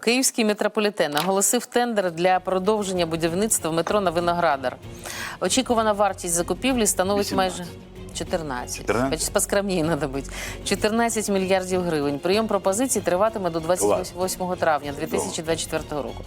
Київський метрополітен оголосив тендер для продовження будівництва метро на Виноградар. Очікувана вартість закупівлі становить 18. майже 14. 14? Поскромніше треба бути. 14 мільярдів гривень. Прийом пропозицій триватиме до 28 травня 2024 року.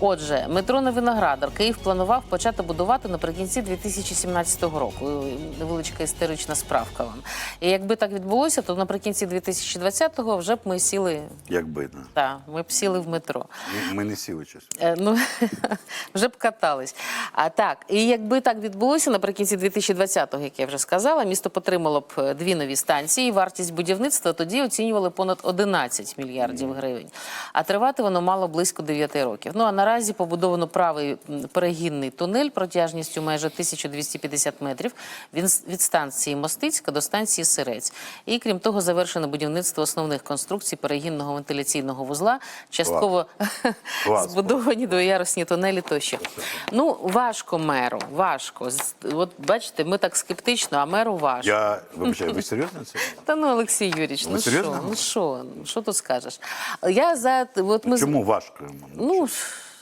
Отже, метро на Виноградар Київ планував почати будувати наприкінці 2017 року. Невеличка історична справка вам. І якби так відбулося, то наприкінці 2020-го вже б ми сіли. Якби ну. Так, ми б сіли в метро. Ми- Ми не сіли чесно. Е, Ну, вже б катались. А так, і якби так відбулося наприкінці 2020-го, як я вже сказала, місто потримало б е, дві нові станції. Вартість будівництва тоді оцінювали понад 11 мільярдів гривень. А тривати воно мало близько 9 років. Ну а наразі побудовано правий перегінний тунель протяжністю майже 1250 метрів. Він від станції Мостицька до станції Сирець. І крім того, завершено будівництво основних конструкцій перегінного вентиляційного вузла, частково збудовані двоярусні тунелі тощо. Ну, важко меру, важко. От бачите, ми так скептично, а меру важко. Я вибачаю, ви серйозно це? Та ну, Олексій Юрійович, Ви ну що, ну що, що тут скажеш? Я за от ми з- Чому важко? ну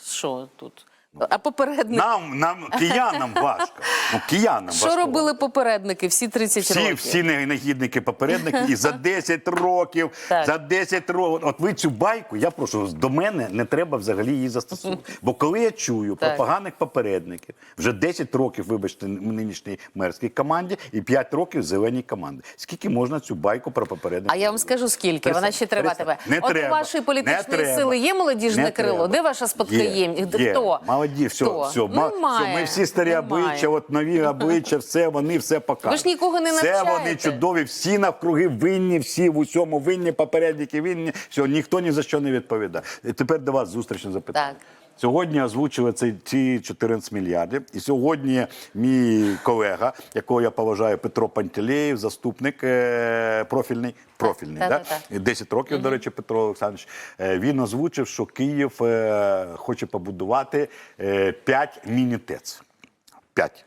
що тут? А попередники, Нам, нам, киянам важко. Ну, киянам що важко. робили попередники всі 30 Всі, років? всі негідники попередники, і за 10 років, Так. за 10 років. От ви цю байку, я прошу, до мене не треба взагалі її застосовувати. Бо коли я чую Так. про поганих попередників, вже 10 років, вибачте, нинішній мерській команді і 5 років зеленій команді. Скільки можна цю байку про попередників? А я вам скажу скільки. Вона ще Перестань, триватиме. перестань. Не От треба, у вашої не політичної треба. сили є молодіжне Не крило? треба. Де ваша спадкоємність? Є, Хто? Молоді, все, Хто? все. ма- Немає, все. Ми всі старі немає. обличчя, от нові обличчя, все, вони все покажуть. Ви ж нікого не Все вони чудові, всі навкруги винні, всі в усьому винні, попередники винні. Все, ніхто ні за що не відповідає. І тепер до вас зустрічне запитання. Так. Сьогодні озвучили ці, ці 14 мільярдів. І сьогодні мій колега, якого я поважаю, Петро Пантелеєв, заступник е, профільний, профільний, Так, да? так, так. 10 років, до речі, Петро Олександрович, е, він озвучив, що Київ е, хоче побудувати 5 мінітець. 5.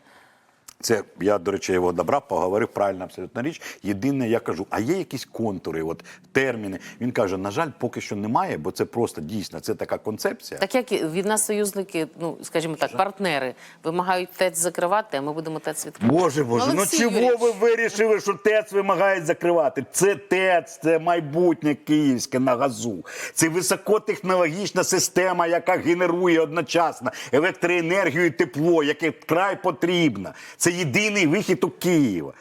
Це я, до речі, його добрав, поговорив правильно абсолютно річ. Єдине, я кажу, а є якісь контури, от терміни. Він каже: на жаль, поки що немає, бо це просто дійсно це така концепція. Так як від нас союзники, ну скажімо так, партнери вимагають ТЕЦ закривати, а ми будемо ТЕЦ відкривати. Боже Боже, ну чого ви вирішили, що ТЕЦ вимагають закривати? Це ТЕЦ, це майбутнє київське на газу. Це високотехнологічна система, яка генерує одночасно електроенергію і тепло, яке вкрай потрібно. Це єдиний вихід у Києва.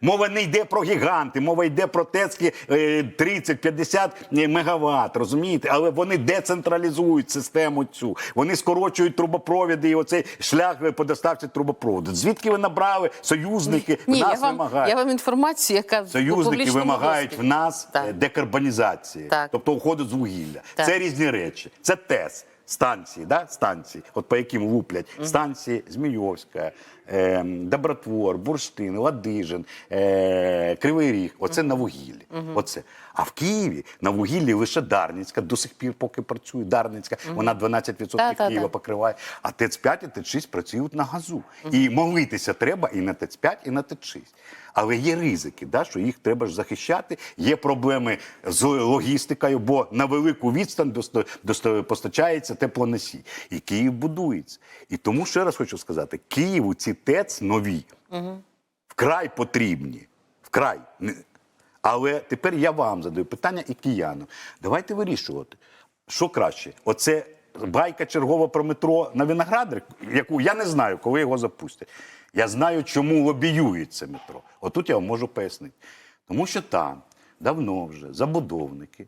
Мова не йде про гіганти, мова йде про ТЕЦки е, 30-50 мегаватт, розумієте? Але вони децентралізують систему цю. Вони скорочують трубопровіди і оцей шлях е, по доставці трубопроводу. Звідки ви набрали союзники? Ні, в нас я вам, вимагають. я вам інформацію, яка в Союзники вимагають доступі. в нас Так. е, декарбонізації, Так. тобто уходу з вугілля. Так. Це різні речі. Це ТЕС. Станції, да? станції, от по яким луплять станції Змійовська, е, Добротвор, Бурштин, Ладижин, е, Кривий Ріг. Оце на вугіллі. Оце. А в Києві на вугіллі лише Дарницька, до сих пір поки працює Дарницька, вона 12% Та-та-та. Києва покриває. А ТЕЦ-5 і ТЕЦ-6 працюють на газу. І молитися треба і на ТЕЦ-5, і на ТЕЦ-6. Але є ризики, да, що їх треба ж захищати. Є проблеми з логістикою, бо на велику відстань досто, досто, постачається теплоносій. І Київ будується. І тому ще раз хочу сказати: Києву ці ТЕЦ нові вкрай потрібні. Вкрай. Але тепер я вам задаю питання і киянам. Давайте вирішувати, що краще. Оце байка чергова про метро на Виноградар, яку я не знаю, коли його запустять. Я знаю, чому лобіюють це метро. Отут я вам можу пояснити. Тому що там давно вже забудовники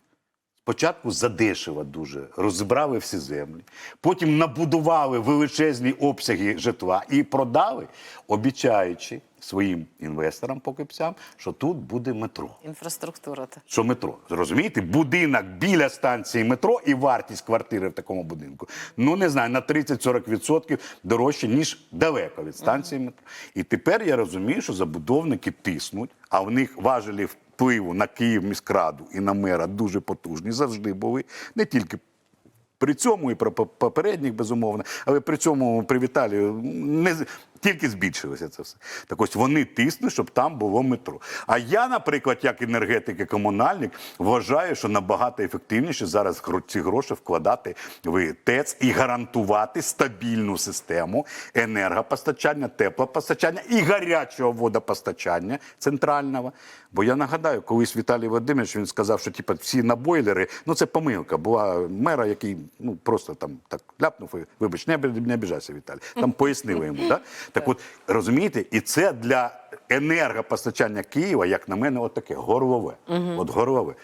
Спочатку задешево дуже розібрали всі землі, потім набудували величезні обсяги житла і продали, обіцяючи своїм інвесторам, покупцям, що тут буде метро. Інфраструктура. Що метро? Розумієте? Будинок біля станції метро і вартість квартири в такому будинку. Ну не знаю, на 30-40% дорожче, ніж далеко від станції метро. І тепер я розумію, що забудовники тиснуть, а в них важелі впливу на Київ міськраду і на мера дуже потужні завжди були. Не тільки при цьому і про попередніх, безумовно, але при цьому при Віталію не Тільки збільшилося це все. Так ось вони тиснуть, щоб там було метро. А я, наприклад, як енергетик і комунальник, вважаю, що набагато ефективніше зараз ці гроші вкладати в ТЕЦ і гарантувати стабільну систему енергопостачання, теплопостачання і гарячого водопостачання центрального. Бо я нагадаю, колись Віталій Володимирович він сказав, що типу, всі на бойлери, ну це помилка. Була мера, який ну просто там так ляпнув, і, вибач, не, обі- не обіжайся, Віталій. Там пояснили йому. Да? Так от розумієте, і це для енергопостачання Києва, як на мене, от таке горлове. От горлове.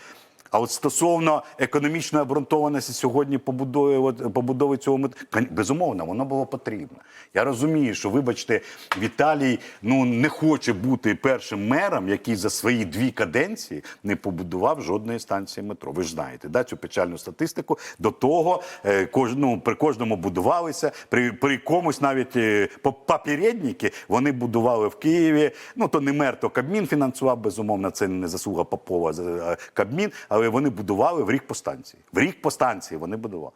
А от стосовно економічної обґрунтованості сьогодні побудови, от, побудови цього кон- безумовно, воно було потрібно. Я розумію, що, вибачте, Віталій ну не хоче бути першим мером, який за свої дві каденції не побудував жодної станції метро. Ви ж знаєте, да, цю печальну статистику. До того е, кож, ну, при кожному будувалися, при, при комусь навіть е, попередники вони будували в Києві. Ну то не мер, то Кабмін фінансував безумовно. Це не заслуга Попова, а Кабмін, але вони будували в рік по станції. В рік по станції вони будували.